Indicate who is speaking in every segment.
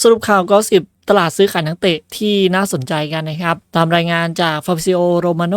Speaker 1: สรุปข่าวก็สิบตลาดซื้อขายนักเตะที่น่าสนใจกันนะครับ ตามรายงานจากฟา b ซิโอโรมาโน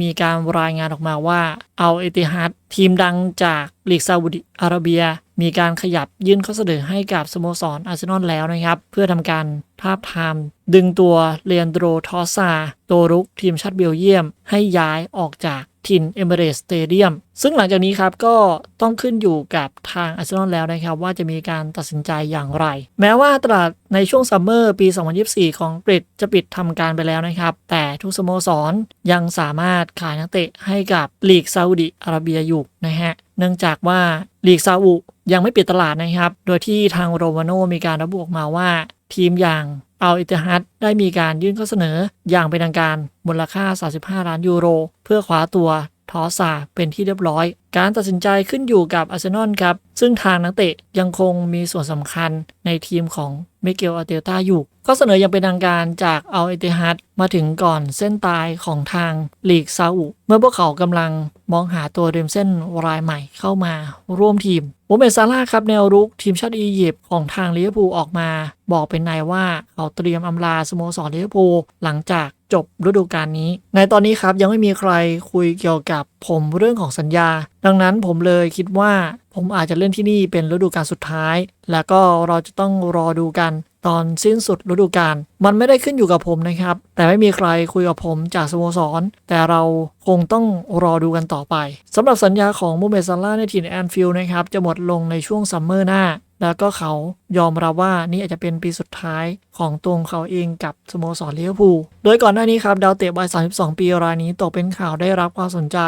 Speaker 1: มีการรายงานออกมาว่าเอาเอติฮัดทีมดังจากลีกซาอุดิอาระเบีย มีการขยับยื่นข้อเสนอให้กับสโมสรอาร์เซนอลแล้วนะครับ เพื่อทำการทาบทาม ดึงตัวเลียนโดรทอสซาตัวรุกทีมชาติเบลเยียม ให้ย้ายออกจาก ถิ่นเอเมเรสสเตเดียมซึ่งหลังจากนี้ครับก็ต้องขึ้นอยู่กับทางอาร์เซนอลแล้วนะครับ ว่าจะมีการตัดสินใจอย่างไร แม้ว่าตลาดในช่วงซัมเมอร์ปี 2024 ของอังกฤษจะปิดทำการไปแล้วนะครับ แต่ทุกสโมสรยังสามารถขายนักเตะให้กับลีกซาอุดิอาระเบียอยู่นะฮะเนื่องจากว่าลีกซาอุยังไม่ปิดตลาดนะครับ โดยที่ทางโรมาโนมีการระบุออกมาว่าทีมอย่าง อัลอิตฮัดได้มีการยื่นข้อเสนออย่างเป็นทางการมูลค่า 35 ล้านยูโร เพื่อคว้าตัวทอซาเป็นที่เรียบร้อย การตัดสินใจขึ้นอยู่กับอาร์เซนอลครับ ซึ่งทางนักเตะยังคงมีส่วนสำคัญในทีมของ มเกลอาเตลตาอยู่ ก็เสนออย่างเป็นทางการจากเอัลเอติฮัดมาถึงก่อนเส้นตายของทางลีกซาอุ เมื่อพวกเขากำลังมองหาตัวเริมเส้นรายใหม่เข้ามาร่วมทีมโมเมซาร่าครับแนวรุกทีมชาติอียิปต์ของทางลิเวอร์พูลออกมา บอกเป็นนายว่าเขาเตรียมอำลาสโมสรลิเวอร์พูลหลังจากจบฤดูกาลนี้ ในตอนนี้ครับยังไม่มีใครคุยเกี่ยวกับผมเรื่องของสัญญา ดังนั้นผมเลยคิดว่า ผมอาจจะเล่นที่นี่เป็นฤดูกาลสุดท้าย แล้วก็เราจะต้องรอดูกันตอนสิ้นสุดฤดูกาลมันไม่ได้ขึ้นอยู่กับผมนะครับ แต่ไม่มีใครคุยกับผมจากสโมสร แต่เราคงต้องรอดูกันต่อไปสำหรับสัญญาของมูเมซาร่าในทีมแอนฟิลด์นะครับ จะหมดลงในช่วงซัมเมอร์หน้า แล้วก็เขายอมรับว่านี่อาจจะเป็นปีสุดท้ายของตัวเขาเองกับสโมสรลิเวอร์พูโดยก่อนหน้านี้ครับดาวเตะวัย 32 ปีรายนี้ตกเป็นข่าวได้รับความสนใจ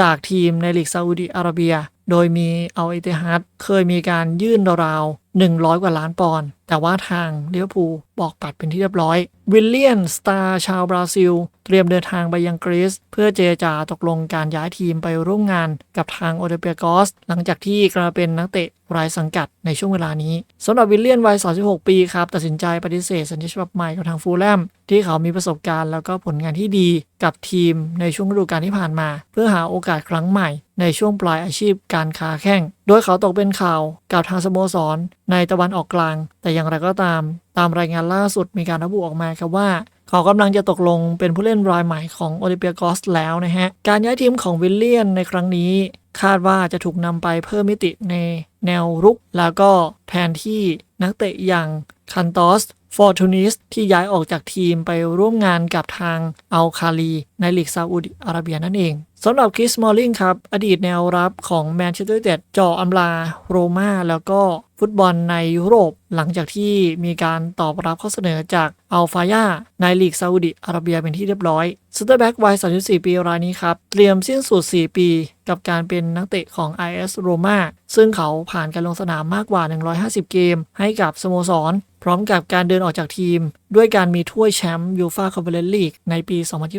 Speaker 1: จากทีมในลีกซาอุดิอาระเบีย โดยมีเอาอิติฮัดเคยมีการยื่นราวๆ100 กว่าล้านปอนด์ แต่ว่าทางลิเวอร์พูบอกปัดเป็นที่เรียบร้อย วิลเลียนสตาร์ชาวบราซิล เตรียมเดินทางไปยังกรีซเพื่อเจรจาตกลงการย้ายทีมไปร่วมงานกับทางโอเดเปียกอส หลังจากที่กลายเป็นนักเตะรายสังกัดในช่วงเวลานี้สำหรับวิลเลียนวัย 36 ปีครับ ตัดสินใจปฏิเสธสัญญาฉบับใหม่กับทางฟูลแลม ที่เขามีประสบการณ์แล้วก็ผลงานที่ดีกับทีมในช่วงฤดูกาลที่ผ่านมา เพื่อหาโอกาสครั้งใหม่ในช่วงปลายอาชีพการค้าแข่งโดยเขาตกเป็นข่าวกับทางสโมสรในตะวันออกกลางแต่อย่างไรก็ตาม ตามรายงานล่าสุดมีการระบุออกมาครับว่าเขากำลังจะตกลงเป็นผู้เล่นรายใหม่ของโอลิเปียกอสแล้วนะฮะ การย้ายทีมของวิลเลียนในครั้งนี้ คาดว่าจะถูกนำไปเพิ่มมิติในแนวรุก แล้วก็แทนที่นักเตะอย่างคันตอสฟอร์ตูนิสที่ย้ายออกจากทีมไปร่วมงานกับทางอัลคาลีในลีกซาอุดิอาระเบียนั่นเองสำหรับคริสมอลลิงครับ อดีตแนวรับของแมนเชสเตอร์ยูไนเต็ดจ่ออำลาโรม่าแล้วก็ ฟุตบอลในยุโรปหลังจากที่มีการตอบรับข้อเสนอจากอัลฟายาในลีกซาอุดิอาระเบียเป็นที่เรียบร้อยสเตอร์แบ็กวัย 34 ปีรายนี้ครับ เตรียมสิ้นสุด 4 ปี กับการเป็นนักเตะของ IS Roma ซึ่งเขาผ่านการลงสนามมากกว่า 150 เกม ให้กับสโมสร พร้อมกับการเดินออกจากทีมด้วยการมีถ้วยแชมป์ยูฟาคอนเฟอเรนซ์ลีกในปี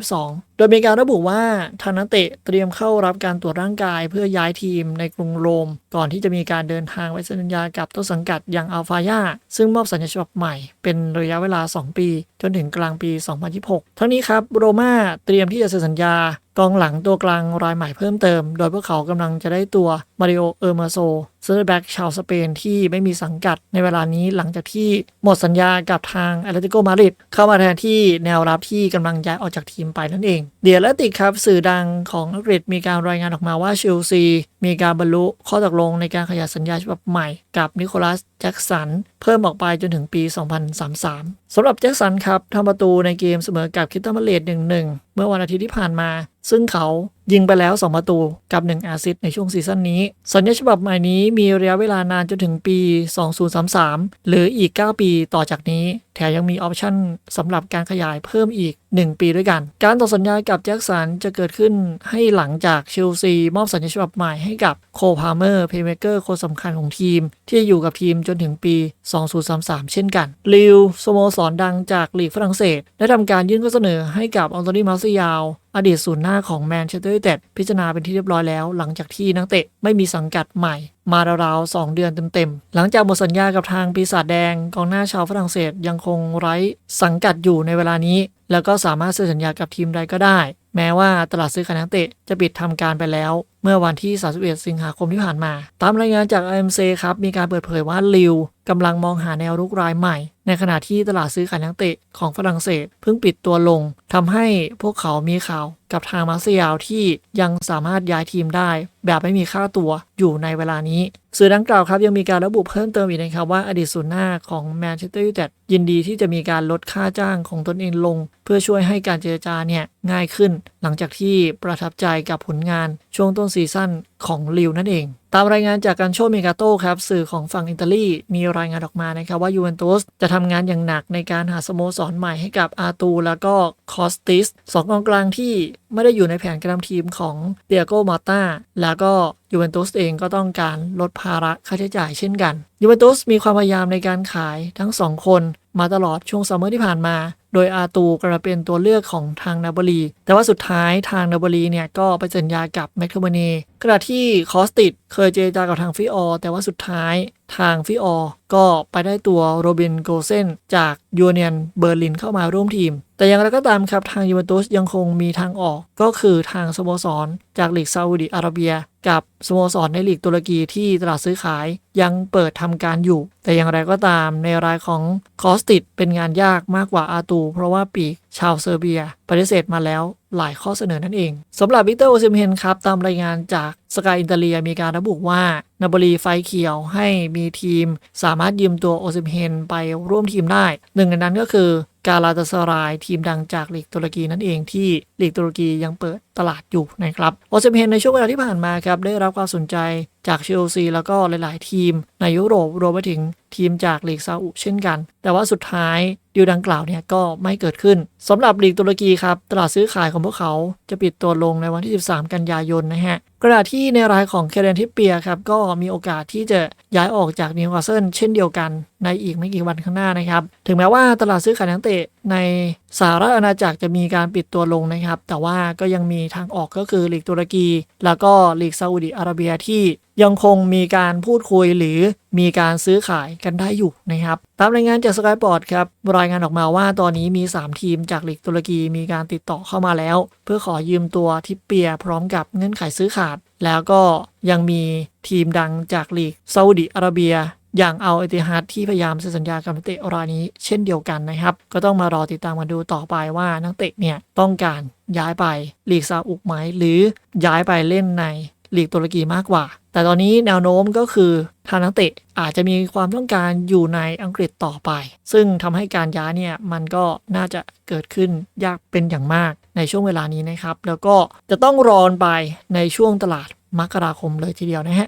Speaker 1: 2022 โดยมีการระบุว่าทางนักเตะเตรียมเข้ารับการตรวจร่างกายเพื่อย้ายทีมในกรุงโรม ก่อนที่จะมีการเดินทางไปสัญญากับต้นสังกัดอย่างอัลฟายาซึ่งมอบสัญญาฉบับใหม่ เป็นระยะเวลา 2 ปี จนถึงกลางปี 2026 ทั้งนี้ครับโรม่าเตรียมที่จะเซ็นสัญญากองหลังตัวกลางรายใหม่เพิ่มเติม โดยพวกเขากำลังจะได้ตัวมาริโอ เออร์มาโซเซอร์แบ็กชาวสเปนที่ไม่มีสังกัดในเวลานี้หลังจากที่หมดสัญญากับทางแอตเลติโกมาดริดเข้ามาแทนที่แนวรับที่กำลังย้ายออกจากทีมไปนั่นเอง เดียร์และติกครับสื่อดังของอังกฤษมีการรายงานออกมาว่าเชลซีมีการบรรลุข้อตกลงในการขยายสัญญาฉบับใหม่กับนิโคลัสแจ็กสัน เพิ่มออกไปจนถึงปี 2033 สำหรับแจ็กสันครับทำประตูในเกมเสมอกับคิตตันมาเลด1-1 เมื่อวันอาทิตย์ที่ผ่านมา ซึ่งเขา ยิงไปแล้ว 2 ประตูกับ 1 อาซิสในช่วงซีซั่นนี้ สัญญาฉบับใหม่นี้มีระยะเวลานานจนถึงปี 2033 หรืออีก 9 ปีต่อจากนี้ แถมยังมีออปชั่นสำหรับการขยายเพิ่มอีก 1 ปีด้วยกัน การต่อสัญญากับแจ็คสันจะเกิดขึ้นให้หลังจากเชลซีมอบสัญญาฉบับใหม่ให้กับโคพาเมอร์เพย์เมเกอร์คนสำคัญของทีม ที่อยู่กับทีมจนถึงปี 2033 เช่นกันลิวสโมสรดังจากลีกฝรั่งเศส ได้ทำการยื่นข้อเสนอให้กับอัลโตนีมาซิยาวอดีตศูนย์หน้าของแมนเชสเตอร์ยูไนเต็ดพิจารณาเป็นที่เรียบร้อยแล้ว หลังจากที่นักเตะไม่มีสังกัดใหม่ มาราวๆ 2 เดือนเต็มๆ หลังจากหมดสัญญากับทางปีศาจแดงกองหน้าชาวฝรั่งเศสยังคงไร้สังกัดอยู่ในเวลานี้ แล้วก็สามารถเซ็นสัญญากับทีมใดก็ได้ แม้ว่าตลาดซื้อขายนักเตะจะปิดทำการไปแล้ว เมื่อวันที่ 31 สิงหาคมที่ผ่านมา ตามรายงานจาก IMC ครับ มีการเปิดเผยว่าลิวกำลังมองหาแนวรุกรายใหม่ ในขณะที่ตลาดซื้อขายนักเตะของฝรั่งเศสเพิ่งปิดตัวลงทำให้พวกเขามีข่าว กับทางมาเซียลที่ยังสามารถย้ายทีมได้ แบบไม่มีค่าตัวอยู่ในเวลานี้สื่อดังกล่าวครับยังมีการระบุเพิ่มเติมอีกนะครับว่าอดีตศูนย์หน้าของแมนเชสเตอร์ยูไนเต็ดยินดีที่จะมีการลดค่าจ้างของตนเองลง เพื่อช่วยให้การเจรจาเนี่ยง่ายขึ้น หลังจากที่ประทับใจกับผลงานช่วงต้นซีซั่นของลิวนั่นเอง ตามรายงานจากการโชว์เมกาโต้ครับสื่อของฝั่งอิตาลีมีรายงานออกมานะครับว่ายูเวนตุสจะทำงานอย่างหนักในการหาสโมสรใหม่ให้กับอาตูแล้วก็คอสติสสองกองกลางที่ไม่ได้อยู่ในแผนการนำทีมของเตียโกมาตาแล้วก็ยูเวนตุสเองก็ต้องการลดภาระค่าใช้จ่ายเช่นกันยูเวนตุสมีความพยายามในการขายทั้งสองคนมาตลอดช่วงซัมเมอร์ที่ผ่านมา โดยอาตูกระเป็นตัวเลือกของทางนาบรีแต่ว่าสุดท้ายทางนาบรีเนี่ยก็ไปสัญญากับแมคโทมเนขณะที่คอสติดเคยเจรจากับทางฟิออแต่ว่าสุดท้ายทางฟิออก็ไปได้ตัวโรบินโกเซนจากยูเนียนเบอร์ลินเข้ามาร่วมทีม แต่อย่างไรก็ตามครับทางยูเวนตุสยังคงมีทางออกก็คือทางสโมสร จากลีกซาอุดิอาระเบียกับสโมสรในลีกตุรกีที่ตลาดซื้อขายยังเปิดทำการอยู่ แต่อย่างไรก็ตามในรายของคอสติดเป็นงานยากมากกว่าอาตู เพราะว่าปีกชาวเซอร์เบีย ปฏิเสธมาแล้วหลายข้อเสนอนั่นเองสำหรับวิกเตอร์โอซิมเฮนครับ ตามรายงานจากสกายอินเตเลียมีการระบุว่านาบรีไฟเขียวให้มีทีม สามารถยืมตัวโอซิมเฮนไปร่วมทีมได้หนึ่งในนั้นก็คือกาลาตาสรายทีมดังจากลีกตุรกีนั่นเองที่ลีกตุรกียังเปิดตลาดอยู่นะครับโอซิมเฮนในช่วงเวลาที่ผ่านมาครับได้รับความสนใจ จากเชลซีแล้วก็หลาย ๆ ทีมในยุโรปรวมไปถึงทีมจากลีกซาอุเช่นกัน แต่ว่าสุดท้ายดีลดังกล่าวเนี่ยก็ไม่เกิดขึ้นสำหรับลีกตุรกีครับ ตลาดซื้อขายของพวกเขาจะปิดตัวลงในวันที่ 13 กันยายนนะฮะกระดาษที่ในรายของเคเรนทิปเปียครับ ก็มีโอกาสที่จะย้ายออกจากนิวคาสเซิลเช่นเดียวกันในอีกไม่กี่วันข้างหน้านะครับ ถึงแม้ว่าตลาดซื้อขายนักเตะในสหรัฐอาณาจักรจะมีการปิดตัวลงนะครับ แต่ว่าก็ยังมีทางออกก็คือลีกตุรกี แล้วก็ลีกซาอุดิอาระเบียที่ยังคงมีการพูดคุยหรือมีการซื้อขายกันได้อยู่นะครับ ตามรายงานจากสกายบอร์ดครับรายงานออกมาว่าตอนนี้มี 3 ทีมจากลีกตุรกีมีการติดต่อเข้ามาแล้ว เพื่อขอยืมตัวทิปเปียพร้อมกับเงื่อนไขซื้อขาด แล้วก็ยังมีทีมดังจากลีกซาอุดิอาระเบียอย่างเอาเอติฮัดที่พยายามเซ็นสัญญากับนักเตะรายนี้เช่นเดียวกันนะครับ ก็ต้องมารอติดตามกันดูต่อไปว่านักเตะเนี่ยต้องการย้ายไปลีกซาอุกไหมหรือย้ายไปเล่นใน ลีกตุรกีมากกว่า แต่ตอนนี้แนวโน้มก็คือทางนักเตะอาจจะมีความต้องการอยู่ในอังกฤษต่อไป ซึ่งทำให้การย้ายเนี่ยมันก็น่าจะเกิดขึ้นยากเป็นอย่างมากในช่วงเวลานี้นะครับ แล้วก็จะต้องรอนไปในช่วงตลาดมกราคมเลยทีเดียวนะฮะ